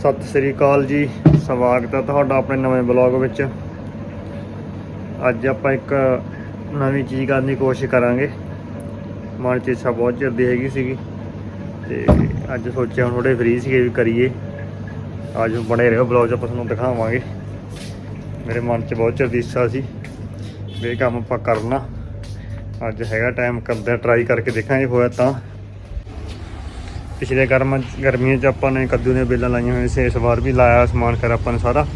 ਸਤਿ ਸ੍ਰੀ ਅਕਾਲ ਜੀ, ਸਵਾਗਤ ਹੈ ਤੁਹਾਡਾ ਆਪਣੇ ਨਵੇਂ ਬਲੌਗ ਵਿੱਚ। ਅੱਜ ਆਪਾਂ ਇੱਕ ਨਵੀਂ ਚੀਜ਼ ਕਰਨ ਦੀ ਕੋਸ਼ਿਸ਼ ਕਰਾਂਗੇ। ਮਨ ਚ ਇੱਛਾ ਬਹੁਤ ਚਿਰ ਦੀ ਹੈਗੀ ਸੀਗੀ, ਤੇ ਅੱਜ ਸੋਚਿਆ ਹੁਣ ਥੋੜੇ ਫ੍ਰੀ ਸੀਗੇ ਵੀ ਕਰੀਏ। ਅੱਜ ਬਣੇ ਰਹੋ ਬਲੌਗ 'ਚ, ਆਪਾਂ ਤੁਹਾਨੂੰ ਦਿਖਾਵਾਂਗੇ। ਮੇਰੇ ਮਨ 'ਚ ਬਹੁਤ ਚਿਰ ਦੀ ਇੱਛਾ ਸੀ ਵੀ ਇਹ ਕੰਮ ਆਪਾਂ ਕਰਨਾ। ਅੱਜ ਹੈਗਾ ਟਾਈਮ ਕਰਦੇ ਟਰਾਈ ਕਰਕੇ ਦੇਖਾਂਗੇ ਹੋਇਆ ਤਾਂ। ਪਿਛਲੇ ਗਰਮ ਗਰਮੀਆਂ 'ਚ ਆਪਾਂ ਨੇ ਕੱਦੂ ਦੀਆਂ ਬੇਲਾਂ ਲਾਈਆਂ ਹੋਈਆਂ ਸੀ, ਇਸ ਵਾਰ ਵੀ ਲਾਇਆ ਸਮਾਨ ਕਰ ਆਪਾਂ ਨੇ ਸਾਰਾ।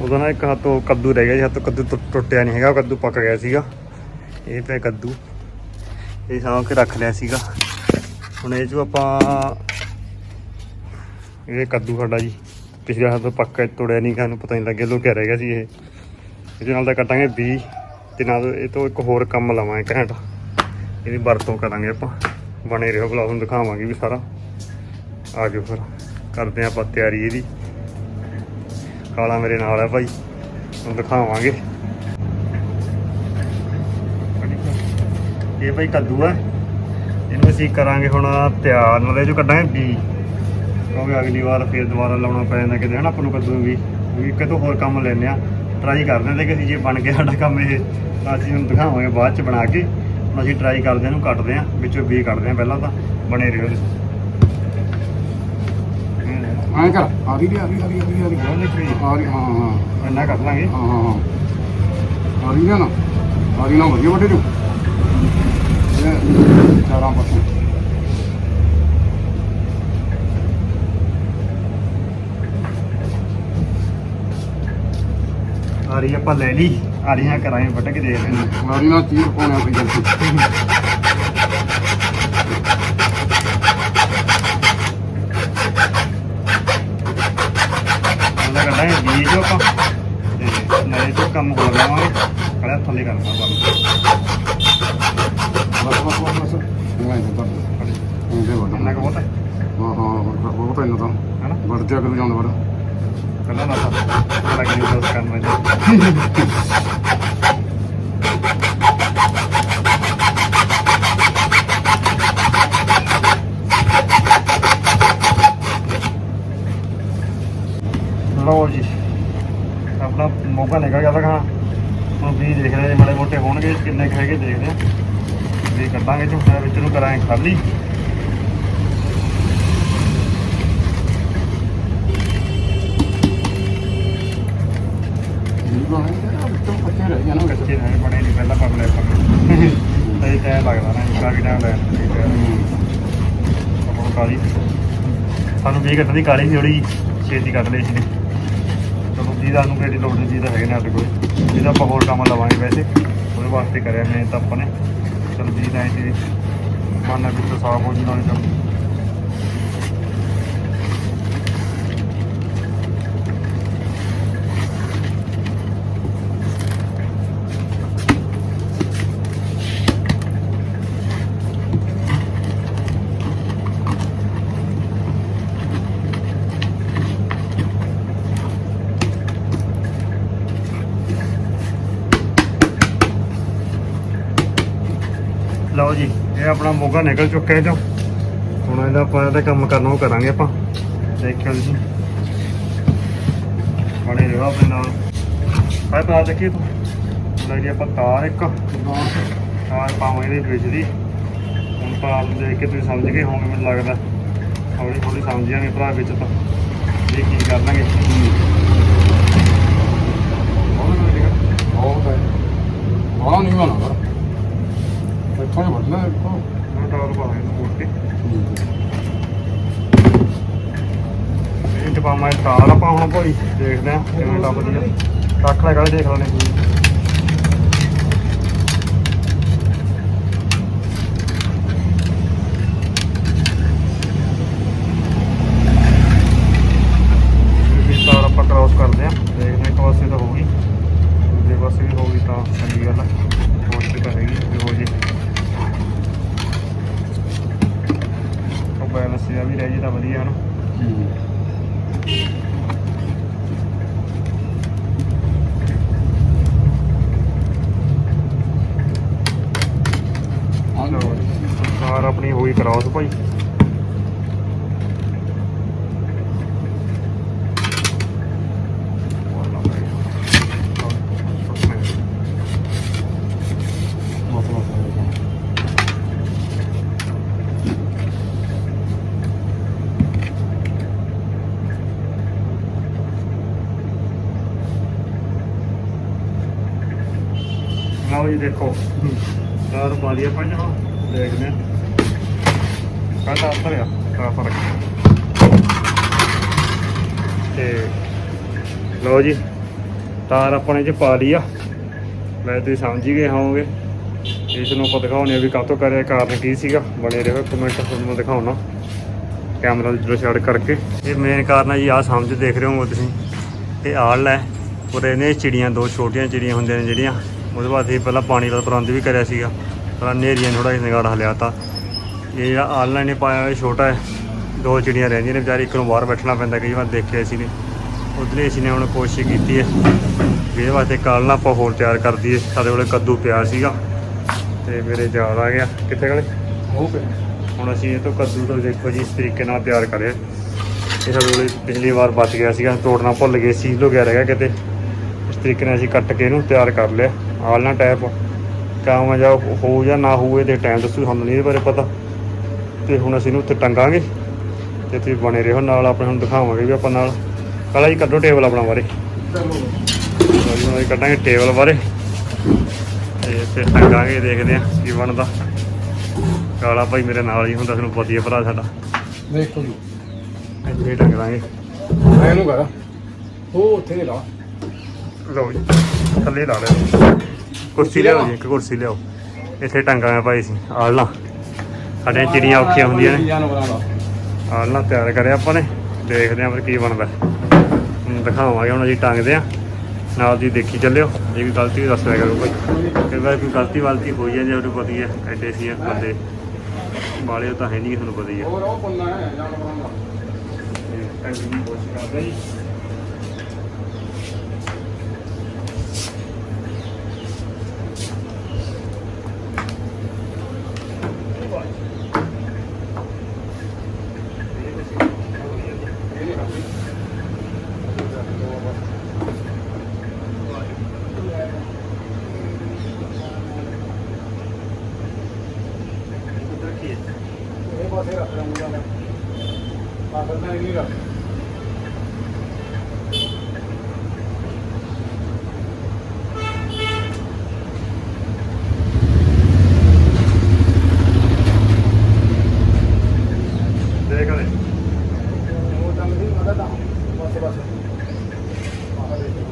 ਉਦੋਂ ਨਾ ਇੱਕ ਹੱਥੋਂ ਕੱਦੂ ਰਹਿ ਗਿਆ ਜੀ ਹੱਥੋਂ ਕੱਦੂ ਟੁੱਟ- ਟੁੱਟਿਆ ਨਹੀਂ ਹੈਗਾ ਕੱਦੂ ਪੱਕ ਗਿਆ ਸੀਗਾ। ਇਹ ਪਿਆ ਕੱਦੂ। ਇਹ ਸਾਂਭ ਕੇ ਰੱਖ ਲਿਆ ਸੀਗਾ। ਹੁਣ ਇਹ 'ਚੋਂ ਆਪਾਂ ਇਹ ਕੱਦੂ ਸਾਡਾ ਜੀ, ਪਿਛਲੇ ਹੱਥੋਂ ਪੱਕਾ ਤੋੜਿਆ ਨਹੀਂ ਖਾਨੂੰ ਪਤਾ ਨਹੀਂ ਲੱਗਿਆ, ਲੁਕਿਆ ਰਹਿ ਗਿਆ ਸੀ ਇਹ। ਇਹਦੇ ਨਾਲ ਤਾਂ ਕੱਟਾਂਗੇ 20 ਤੇ ਨਾਲ ਇਹ ਤੋਂ ਇੱਕ ਹੋਰ ਕੰਮ ਲਵਾਂਗੇ ਘੈਂਟ। ਇਹਦੀ ਵਰਤੋਂ ਕਰਾਂਗੇ ਆਪਾਂ। ਬਣੇ ਰਹੋ ਬਲੌਗ ਨੂੰ ਦਿਖਾਵਾਂਗੇ ਵੀ ਸਾਰਾ। ਆ ਜਾਓ ਫਿਰ, ਕਰਦੇ ਆਪਾਂ ਤਿਆਰੀ ਇਹਦੀ। ਕਾਲਾ ਮੇਰੇ ਨਾਲ ਹੈ ਭਾਈ, ਹੁਣ ਦਿਖਾਵਾਂਗੇ। ਇਹ ਭਾਈ ਕੱਦੂ ਹੈ ਇਹਨੂੰ ਅਸੀਂ ਕਰਾਂਗੇ ਹੁਣ ਤਿਆਰ, ਨਾਲੇ ਜੋ ਕੱਢਾਂਗੇ ਬੀ ਕਿਉਂਕਿ ਅਗਲੀ ਵਾਰ ਫੇਰ ਦੁਬਾਰਾ ਲਾਉਣਾ ਪੈ ਜਾਂਦਾ ਕਿਤੇ, ਹਨਾ, ਆਪਾਂ ਨੂੰ ਕੱਦੂ ਵੀ। ਵੀ ਕਿਤੋਂ ਹੋਰ ਕੰਮ ਲੈਣੇ ਆ ਟਰਾਈ ਕਰਦੇ ਹਾਂ ਕਿ ਅਸੀਂ ਜੇ ਬਣ ਗਿਆ ਸਾਡਾ ਕੰਮ ਇਹ, ਤਾਂ ਅਸੀਂ ਹੁਣ ਦਿਖਾਵਾਂਗੇ ਬਾਅਦ ਚ ਬਣਾ ਕੇ। ਹੁਣ ਅਸੀਂ ਟਰਾਈ ਕਰਦੇ ਹਾਂ ਇਹਨੂੰ ਕੱਟਦੇ ਹਾਂ ਵਿੱਚੋਂ ਬੀ ਕੱਢਦੇ ਹਾਂ ਪਹਿਲਾਂ ਤਾਂ ਬਣੇ ਰਹੋ ਤੁਸੀਂ ਐਂ ਕਰ ਆ ਰਹੀ ਆ ਰਹੀ ਆ ਰਹੀ ਆ ਰਹੀ ਆ ਰਹੀ ਹਾਂ ਹਾਂ ਇੰਨਾ ਕਰ ਲਾਂਗੇ। ਹਾਂ ਹਾਂ ਹਾਂ। ਆ ਰਹੀ ਨਾ। ਆ ਰਹੀ ਨਾ ਵਧੀਆ ਵੱਡੇ ਨੂੰ ਇਹ ਚਾਰਾਂ ਪਾਸੇ। ਆ ਰਹੀ ਆਪਾਂ ਲੈ ਲਈ। ਆ ਰਹੀਆਂ ਕਰਾਂਗੇ ਵੱਟ ਕੇ ਦੇਖ ਲੈਣੇ ਆ ਰਹੀ ਨਾ ਚੀਜ਼ ਪਾਉਣਾ ਪਈ ਜਲਦੀ ਉਹਦਾ ਕੱਢਾਂਗੇ ਬੀਜ ਆਪਾਂ। ਤੇ ਨਾਲੇ ਤੋਂ ਕੰਮ ਹੋ ਜਾਵਾਂਗੇ ਕੜਿਆ ਥੱਲੇ ਕਰਨਾ ਬੰਦ ਬਸ ਬਸ ਬਸ ਬਸ। ਐਂ ਤਾਂ ਇਹਦੇ ਵੱਡਾ ਕੁ ਬਹੁਤ ਹੈ। ਹਾਂ ਹਾਂ ਬਹੁਤ ਇੰਨਾ ਤਾਂ। ਹਨਾ ਵੱਡ ਜਾ ਕਰੂ ਜਾਂਦਾ ਵੱਡ ਪਹਿਲਾਂ ਨਾ ਤਾਂ ਲੱਗ ਨਹੀਂ ਲਓ ਜੀ, ਆਪਣਾ ਮੌਕਾ ਨਿਕਲ ਗਿਆ ਤਾਂ ਖਾਣਾ ਹੁਣ ਵੀ ਦੇਖ ਰਹੇ ਮਾੜੇ ਮੋਟੇ ਹੋਣਗੇ, ਕਿੰਨੇ ਹੈਗੇ ਦੇਖਦੇ ਆ ਵੀ ਕੱਢਾਂਗੇ ਝੁੱਟਾ ਵਿੱਚ ਨੂੰ ਕਰਾਂਗੇ ਖਾਲੀ। ਕੱਚੇ ਨੇ ਬਣੇ ਨਹੀਂ ਪਹਿਲਾਂ ਪੱਕ ਲਿਆ ਪੱਕ ਟਾਈਮ ਲੱਗਦਾ ਨਾ ਇੰਨਾ ਵੀ ਟਾਈਮ ਲੱਗਦਾ ਆਪਾਂ ਕਾਲੀ ਸਾਨੂੰ ਵੀ ਕੱਢਣ ਦੀ ਕਾਲੀ ਸੀ ਥੋੜੀ ਛੇਤੀ ਕੱਢ ਲਈ ਸੀ ਨੇ ਚਲੋ ਦਾ ਨੂੰ ਕਿਹੜੀ ਲੋੜ ਨਹੀਂ ਜਿਹਦਾ ਹੈਗੇ ਨੇ ਸਾਡੇ ਕੋਲ ਜਿਹਦਾ ਆਪਾਂ ਹੋਰ ਕੰਮ ਲਵਾਂਗੇ ਵੈਸੇ ਉਹਦੇ ਵਾਸਤੇ ਕਰਿਆ ਮੈਂ ਤਾਂ ਆਪਾਂ ਨੇ ਚਲੋ ਜੀ ਤਾਂ ਇਹ ਮਨ ਵਿੱਚ ਸਾਫ਼ ਹੋ। ਜੀ ਨਾਲੇ ਲਓ ਜੀ, ਇਹ ਆਪਣਾ ਮੋਗਾ ਨਿਕਲ ਚੁੱਕਿਆ ਇਹ ਹੁਣ ਇਹਦਾ ਆਪਾਂ ਇਹਦਾ ਕੰਮ ਕਰਨਾ, ਉਹ ਕਰਾਂਗੇ ਆਪਾਂ। ਦੇਖਿਓ ਤੁਸੀਂ ਬਣੇ ਰਹੋ ਆਪਣੇ ਨਾਲ। ਹਾਏ ਪਾ ਦੇਖੀ ਤੂੰ? ਲੈ ਆਪਾਂ ਤਾਰ ਇੱਕ। ਤਾਰ ਪਾਵਾਂਗੇ ਇਹਦੇ ਵਿੱਚ ਦੀ ਹੁਣ ਤਾਰ ਦੇਖ ਕੇ ਤੁਸੀਂ ਸਮਝ ਗਏ ਹੋਵੋਗੇ, ਮੈਨੂੰ ਲੱਗਦਾ। ਹੌਲੀ ਹੌਲੀ ਸਮਝ ਜਾਣਗੇ ਭਰਾ ਵਿੱਚ ਤਾਂ। ਇਹ ਕੀ ਕਰ ਲਾਂਗੇ ਬਹੁਤ ਨਹੀਂ ਹੋਣਾ ਵੱਢਣਾ ਮੋੜ ਕੇ ਇਹ ਟਪਾਵਾਂ ਤਾਰ ਆਪਾਂ ਹੁਣ ਭਾਈ ਦੇਖਦੇ ਆ ਕਿਵੇਂ ਟੱਪਦੀ ਆ। ਰੱਖ ਲੈ ਗੱਲ ਦੇਖ ਲੈਣੇ ਇਹ ਤਾਰ ਆਪਾਂ ਕ੍ਰਾਸ ਕਰਦੇ ਆ ਦੇਖਦੇ ਆ ਇੱਕ ਪਾਸੇ ਤਾਂ ਹੋ ਗਈ ਦੂਜੇ ਪਾਸੇ ਵੀ ਹੋ ਗਈ ਤਾਂ ਚੰਗੀ ਗੱਲ ਆ ਹੋਰ ਤੇ ਤਾਂ ਹੈਗੀ ਜੇ ਹੋ ਜੇ ਜਿਹਾ ਵੀ ਰਹਿ ਜੇ ਤਾਂ ਵਧੀਆ ਹਨ? ਕਾਰ ਆਪਣੀ ਹੋਈ ਕਰਾਉਸ ਭਾਈ ਲਓ ਜੀ ਦੇਖੋ। ਤਾਰ ਪਾ ਦਿਆ ਦੇਖਦੇ ਆ ਕਾਹਦਾ ਅਸਰ ਆ ਤਾਂ ਫ਼ਰਕ ਤੇ ਲਓ ਜੀ, ਤਾਰ ਆਪਣੇ ਚ ਪਾ ਲਈ ਆ। ਮੈਂ ਤੁਸੀਂ ਸਮਝ ਹੀ ਗਏ ਹੋਵੋਗੇ। ਇਸ ਨੂੰ ਆਪਾਂ ਦਿਖਾਉਣੇ ਆ ਵੀ ਕਾਹਤੋਂ ਕਰਿਆ, ਕਾਰਨ ਕੀ ਸੀਗਾ। ਬਣੇ ਰਹੋ ਕਮੈਂਟ ਤੁਹਾਨੂੰ ਦਿਖਾਉਣਾ। ਕੈਮਰਾ ਜਦੋਂ ਛੱਡ ਕਰਕੇ। ਇਹ ਮੇਨ ਕਾਰਨ ਹੈ ਜੀ, ਆਹ ਸਮਝ ਦੇਖ ਰਹੇ ਹੋ ਤੁਸੀਂ। ਇਹ ਆਲ ਹੈ ਉਰੇ ਨੇ ਚਿੜੀਆਂ, ਦੋ ਛੋਟੀਆਂ ਚਿੜੀਆਂ ਹੁੰਦੀਆਂ ਨੇ ਜਿਹੜੀਆਂ। ਉਹਦੇ ਬਾਅਦ ਅਸੀਂ ਪਹਿਲਾਂ ਪਾਣੀ ਵਾਲਾ ਪ੍ਰਬੰਧ ਵੀ ਕਰਿਆ ਸੀਗਾ। ਪਰ ਨੇਰੀਆਂ ਥੋੜਾ ਜਿਹਾ ਨਿਗਾੜ ਹਲਿਆ ਤਾ। ਇਹ ਜਿਹੜਾ ਆਲਣਾ ਨੇ ਪਾਇਆ ਹੋਇਆ ਛੋਟਾ ਹੈ ਦੋ ਚਿੜੀਆਂ ਰਹਿੰਦੀਆਂ ਨੇ ਵਿਚਾਰੀ ਇੱਕ ਨੂੰ ਬਾਹਰ ਬੈਠਣਾ ਪੈਂਦਾ ਕਈ ਵਾਰ ਦੇਖਿਆ ਸੀ ਨੇ ਉਧਰੇ ਅਸੀਂ ਨੇ ਹੁਣ ਕੋਸ਼ਿਸ਼ ਕੀਤੀ ਹੈ ਇਹਦੇ ਵਾਸਤੇ ਕਾਲਣਾ ਆਪਾਂ ਹੋਰ ਤਿਆਰ ਕਰ ਦਈਏ। ਸਾਡੇ ਕੋਲੇ ਕੱਦੂ ਪਿਆ ਸੀਗਾ ਤੇ ਮੇਰੇ ਯਾਦ ਆ ਗਿਆ। ਕਿੱਥੇ ਗਲੇ ਉਹ ਪਿਆ ਹੁਣ ਅਸੀਂ ਇਹ ਤੋਂ ਕੱਦੂ ਤੋਂ ਦੇਖੋ ਜੀ ਇਸ ਤਰੀਕੇ ਨਾਲ ਤਿਆਰ ਕਰਿਆ। ਇਹ ਸਾਡੇ ਕੋਲੇ ਪਿਛਲੀ ਵਾਰ ਬਚ ਗਿਆ ਸੀਗਾ ਤੋੜਨਾ ਭੁੱਲ ਗਏ ਸੀ ਲੋ ਗਿਆ ਰਹਿ ਗਿਆ ਕਿਤੇ। ਇਸ ਤਰੀਕੇ ਨਾਲ ਅਸੀਂ ਕੱਟ ਕੇ ਇਹਨੂੰ ਤਿਆਰ ਕਰ ਲਿਆ। ਆਲਣਾ ਟਾਈਪ ਕਾਮ ਜਾ ਹੋ ਜਾਂ ਨਾ ਹੋਵੇ ਦੇ ਟਾਈਮ ਦੱਸੂ ਸਾਨੂੰ ਨਹੀਂ ਇਹਦੇ ਬਾਰੇ ਪਤਾ। ਤੇ ਹੁਣ ਅਸੀਂ ਇਹਨੂੰ ਉੱਤੇ ਟੰਗਾਂਗੇ ਤੇ ਤੁਸੀਂ ਬਣੇ ਰਹੋ ਨਾਲ ਆਪਣੇ ਹੁਣ ਦਿਖਾਵਾਂਗੇ ਵੀ ਆਪਾਂ ਨਾਲ। ਕਾਲਾ ਜੀ ਕੱਢੋ ਟੇਬਲ ਆਪਣਾ ਬਾਰੇ। ਚਲੋ ਕੱਢਾਂਗੇ ਟੇਬਲ ਬਾਰੇ। ਤੇ ਫਿਰ ਟੰਗਾਂਗੇ ਦੇਖਦੇ ਆ ਕੀ ਬਣਦਾ। ਕਾਲਾ ਭਾਈ ਮੇਰੇ ਨਾਲ ਹੀ ਹੁੰਦਾ ਹੀ ਹੈ ਭਰਾ ਸਾਡਾ। ਦੇਖੋ ਜੀ। ਇੱਥੇ ਹੀ ਟੰਗ ਦਾਂਗੇ ਮੈਂ ਇਹਨੂੰ ਕਰ। ਉਹ ਉੱਥੇ ਲਾ। ਲਓ ਜੀ, ਥੱਲੇ ਲਾ ਲਿਓ ਕੁਰਸੀ ਲਿਆਓ ਜੀ, ਇੱਕ ਕੁਰਸੀ ਲਿਆਓ। ਇੱਥੇ ਟੰਗਾਂਗੇ ਭਾਈ ਸੀ ਆਲਣਾ ਸਾਡੀਆਂ ਚਿੜੀਆਂ ਔਖੀਆਂ ਹੁੰਦੀਆਂ ਨੇ। ਜਾਨਵਰਾਂ ਆਲਣਾ ਤਿਆਰ ਕਰਿਆ ਆਪਾਂ ਨੇ, ਦੇਖਦੇ ਆਂ ਫਿਰ ਕੀ ਬਣਦਾ। ਦਿਖਾਵਾਂਗੇ, ਹੁਣ ਅਸੀਂ ਟੰਗਦੇ ਆ ਨਾਲ ਦੀ ਦੇਖੀ ਚੱਲਿਓ, ਜੇ ਕੋਈ ਗਲਤੀ ਹੋਈ, ਦੱਸ ਦਿਆ ਕਰੋ ਭਾਈ। ਕਈ ਵਾਰ ਕੋਈ ਗਲਤੀ ਵਾਲਤੀ ਹੋਈ ਜਾਂਦੀ ਹੈ ਤੁਹਾਨੂੰ ਪਤਾ ਹੀ ਹੈ ਐਡੇ ਸੀ ਬੰਦੇ। ਵਾਲੇ ਤਾਂ ਹੈ ਨਹੀਂ ਤੁਹਾਨੂੰ ਪਤਾ ਹੀ ਹੈ ਹੋਰ ਉਹ ਪੰਨਾ ਹੈ ਜਾਨਵਰਾਂ ਦਾ ਟੰਗਣ ਦੀ ਕੋਸ਼ਿਸ਼ ਕਰਦੇ ਜੀ ਪਾਸੇ ਰੱਖ ਲਾਂਗਾ ਮੈਂ ਪਾਗਲ ਤਾਂ ਨਹੀਂ ਰੱਖ ਦੇਖ ਲੈ ਉਹ ਤਾਂ ਨਹੀਂ ਮਦਦ ਆ ਪਾਸੇ ਪਾਸੇ ਆਹ ਦੇਖੋ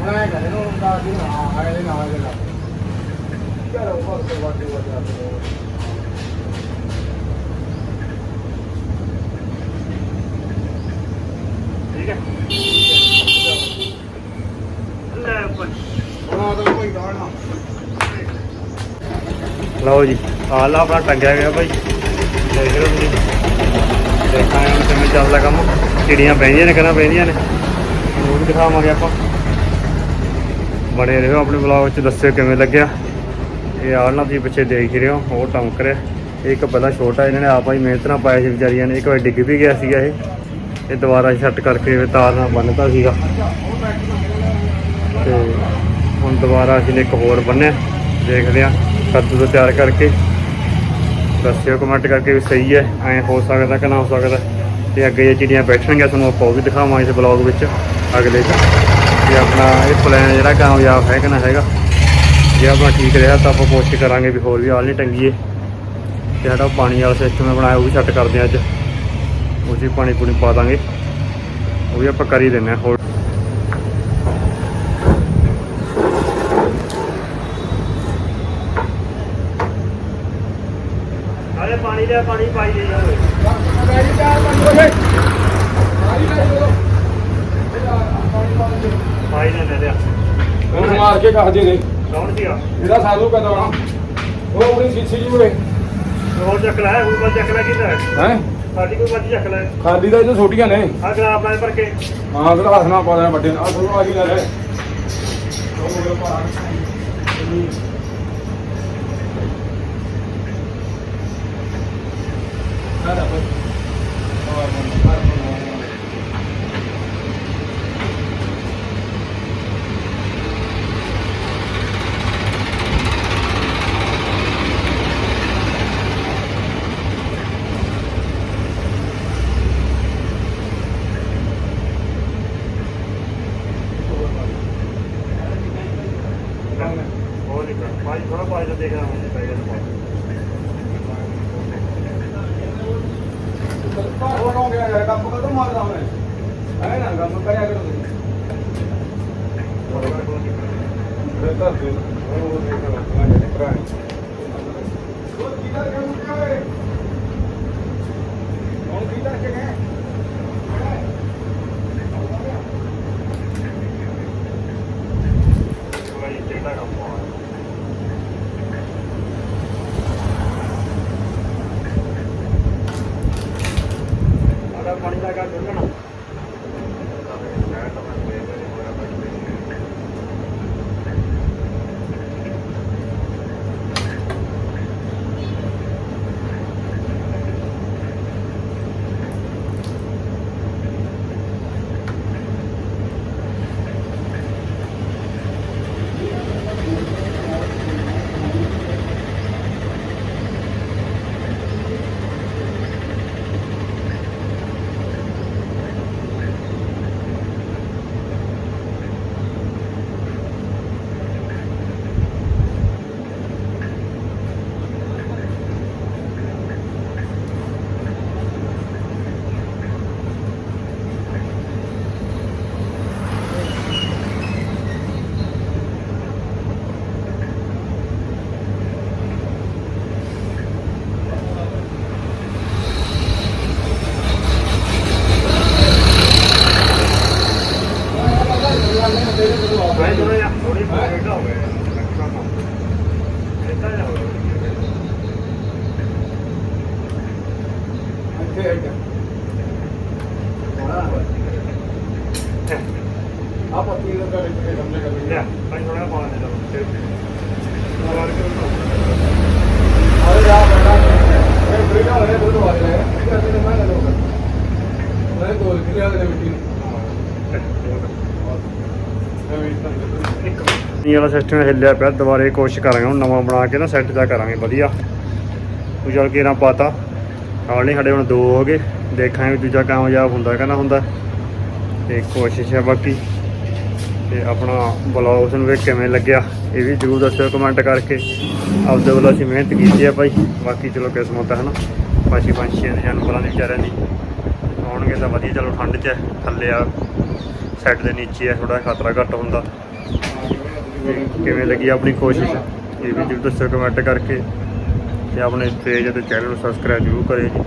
ਹੁਣ ਐਂ ਕਰੇ ਨੂੰ ਦਾ ਦੀ ਨਾ ਆਏ ਦੇ ਨਾਲ ਦੇ ਨਾਲ ਚਲੋ ਬਹੁਤ ਤੋਂ ਵੱਡੇ ਵੱਡੇ ਆਪਣੇ ਠੀਕ ਹੈ ਲੈ ਭਾਈ ਲਓ ਜੀ ਆਲਾ ਆਪਣਾ ਟੰਗਿਆ ਗਿਆ ਭਾਈ ਦੇਖ ਰਹੇ ਹੋ ਤੁਸੀਂ? ਦੇਖਾਂਗੇ ਹੁਣ ਕਿਵੇਂ ਚੱਲਦਾ ਕੰਮ। ਚਿੜੀਆਂ ਪੈਂਦੀਆਂ ਨੇ ਕਰਾਂ ਪੈਂਦੀਆਂ ਨੇ। ਉਹ ਵੀ ਦਿਖਾਵਾਂਗੇ ਆਪਾਂ। ਬਣੇ ਰਹੋ ਆਪਣੇ ਬਲੌਗ ਵਿੱਚ, ਦੱਸਿਓ ਕਿਵੇਂ ਲੱਗਿਆ। ਇਹ ਆਲਣਾ ਤੁਸੀਂ ਪਿੱਛੇ ਦੇਖ ਰਹੇ ਹੋ, ਉਹ ਟਮਕ ਰਿਹਾ। ਇਹ ਇੱਕ ਪਹਿਲਾਂ ਛੋਟਾ ਇਹਨਾਂ ਨੇ ਆਪਾ ਹੀ ਮਿਹਨਤ ਨਾਲ ਪਾਇਆ ਸੀ ਵਿਚਾਰੀਆਂ ਨੇ। ਇੱਕ ਵਾਰ ਡਿੱਗ ਵੀ ਗਿਆ ਸੀਗਾ ਇਹ। ਇਹ ਦੁਬਾਰਾ ਸੈੱਟ ਕਰਕੇ ਤਾਰ ਨਾਲ ਬੰਨਤਾ ਸੀਗਾ। ਤੇ ਹੁਣ ਦੁਬਾਰਾ ਅਸੀਂ ਇੱਕ ਹੋਰ ਬੰਨਿਆ ਦੇਖਦੇ ਆ ਕੱਦੂ ਤੋਂ ਤਿਆਰ ਕਰਕੇ। ਦੱਸਿਓ ਕਮੈਂਟ ਕਰਕੇ ਵੀ ਸਹੀ ਹੈ, ਐਂ ਹੋ ਸਕਦਾ ਕਿ ਨਾ ਹੋ ਸਕਦਾ। ਤੇ ਅੱਗੇ ਜੇ ਚਿੜੀਆਂ ਬੈਠਣਗੀਆਂ, ਤੁਹਾਨੂੰ ਆਪਾਂ ਉਹ ਵੀ ਦਿਖਾਵਾਂਗੇ ਇਸ ਬਲੌਗ ਵਿੱਚ। ਅਗਲੇ 'ਚ ਤੇ ਆਪਣਾ ਇਹ ਪਲਾਨ ਜਿਹੜਾ ਕਾਮਯਾਬ ਹੈ ਕਿ ਨਾ ਹੈਗਾ। ਜੇ ਆਪਣਾ ਠੀਕ ਰਿਹਾ ਤਾਂ ਆਪਾਂ ਕੋਸ਼ਿਸ਼ ਕਰਾਂਗੇ ਵੀ ਹੋਰ ਵੀ ਆਲ ਨਹੀਂ ਟੰਗੀਏ। ਤੇ ਸਾਡਾ ਪਾਣੀ ਵਾਲਾ ਸਿਸਟਮ ਬਣਾਇਆ, ਉਹ ਵੀ ਸੈੱਟ ਕਰਦੇ ਹਾਂ ਅੱਜ। ਉਹ 'ਚ ਪਾਣੀ ਪੂਣੀ ਪਾ ਦਾਂਗੇ। ਉਹ ਵੀ ਆਪਾਂ ਕਰ ਹੀ ਦਿੰਦੇ ਹਾਂ ਹੋਰ। ਅਰੇ ਪਾਣੀ ਲਿਆ, ਪਾਣੀ ਪਾਈ ਦੇ ਜਾਵੇ ਮੇਰੀ ਚਾਰ ਪੰਜ ਵਜੇ ਆਈ ਲੈ ਲੋ ਪਾਈ ਨੇ ਲੈ ਲਿਆ ਉਹਨੂੰ ਮਾਰ ਕੇ ਕਹਦੇ ਨੇ। ਕੌਣ ਸੀਗਾ? ਇਹਦਾ ਸਾਧੂ ਕਦੋਂ ਆਣਾ ਉਹ ਆਪਣੀ ਸੀਸੀ ਜੀ ਹੋਏ ਹੋਰ ਚੱਕ ਲੈ ਹੁਣ ਬੰਦ ਚੱਕ ਲੈ ਕਿੱਧਰ? ਹੈ? ਹੈ ਸਾਡੀ ਕੋਈ ਬੰਦ ਚੱਕ ਲੈ। ਖਾਲੀ ਦਾ ਇਹ ਛੋਟੀਆਂ ਨੇ। ਆ ਗਲਾਬ ਨਾਲ ਭਰ ਕੇ। ਹਾਂ ਹੱਥ ਨਾਲ ਪਾ ਦੇਣਾ ਵੱਡੇ ਨਾਲ। ਆ ਥੋੜਾ ਆ ਗਈ ਲੈ। ਲੈ ਨਹੀਂ ਹਾਂ ਪੈ ਗਿਆ ਉਹ ਹੋ ਗਿਆ ਯਾਰ ਕੰਮ ਕਦੋਂ ਮਾਰਦਾ ਮੈਂ ਹੈ ਨਾ ਕੰਮ ਕਰਿਆ ਕਰੋ ਤੁਸੀਂ ਫਿਰ ਤਾਂ ਫਿਰ ਉਹ ਦੇਖਣਾ ਮੈਂ ਜਿਹੜੇ ਭਰਾ ਉਹ ਕਿਧਰ ਗਿਆ ਮੁੱਕਾ ਵੇ ਹੁਣ ਕਿਧਰ ਕੇ ਗਏ ਮੈਂ ਵਾਲਾ ਸਿਸਟਮ ਹਿੱਲਿਆ ਪਿਆ ਦੁਬਾਰੇ ਕੋਸ਼ਿਸ਼ ਕਰਾਂਗੇ ਹੁਣ ਨਵਾਂ ਬਣਾ ਕੇ ਨਾ ਸੈੱਟ ਜਾ ਕਰਾਂਗੇ ਵਧੀਆ। ਤੂੰ ਚੱਲ ਕੇ ਨਾ ਪਾਤਾ। ਹਾਲ ਨਹੀਂ ਸਾਡੇ ਹੁਣ ਦੋ ਹੋ ਗਏ। ਦੇਖਾਂਗੇ ਵੀ ਦੂਜਾ ਕਾਮਯਾਬ ਹੁੰਦਾ ਕਿ ਨਾ ਹੁੰਦਾ। ਤੇ ਕੋਸ਼ਿਸ਼ ਹੈ ਬਾਕੀ। ਤੇ ਆਪਣਾ ਬਲੌਗ ਨੂੰ ਵੇਖ ਕਿਵੇਂ ਲੱਗਿਆ ਇਹ ਵੀ ਜਰੂਰ ਦੱਸਿਓ ਕਮੈਂਟ ਕਰਕੇ। ਆਪਦੇ ਵੱਲੋਂ ਅਸੀਂ ਮਿਹਨਤ ਕੀਤੀ ਹੈ ਭਾਈ। ਬਾਕੀ ਚਲੋ ਕਿਸਮਤ ਹੈ ਨਾ ਪਾਸ਼ੀ ਪੰਛੀ ਦੇ ਜਾਨਵਰਾਂ ਦੇ ਵਿਚਾਰਿਆਂ ਦੀ। ਆਉਣਗੇ ਤਾਂ ਵਧੀਆ ਚਲੋ ਠੰਡ 'ਚ ਹੈ, ਥੱਲੇ ਆ ਸੈੱਟ ਦੇ ਨੀਚੇ ਆ ਥੋੜਾ ਖਤਰਾ ਘੱਟ ਹੁੰਦਾ। ਕਿਵੇਂ ਲੱਗੀ ਆਪਣੀ ਕੋਸ਼ਿਸ਼? ਇਹ ਵੀ ਜਰੂਰ ਦੱਸਿਓ ਕਮੈਂਟ ਕਰਕੇ ਤੇ ਆਪਣੇ ਪੇਜ ਅਤੇ ਚੈਨਲ ਨੂੰ ਸਬਸਕ੍ਰਾਈਬ ਜ਼ਰੂਰ ਕਰਿਓ ਜੀ।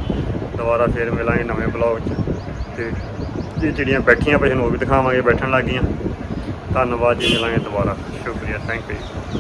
ਦੁਬਾਰਾ ਫੇਰ ਮਿਲਾਂਗੇ ਨਵੇਂ ਬਲੌਗ 'ਚ। ਤੇ ਇਹ ਜਿਹੜੀਆਂ ਬੈਠੀਆਂ ਪਈਆਂ ਉਹ ਵੀ ਦਿਖਾਵਾਂਗੇ ਬੈਠਣ ਲੱਗ ਗਈਆਂ ਧੰਨਵਾਦ ਜੀ, ਮਿਲਾਂਗੇ ਦੁਬਾਰਾ। ਸ਼ੁਕਰੀਆ ਥੈਂਕ ਯੂ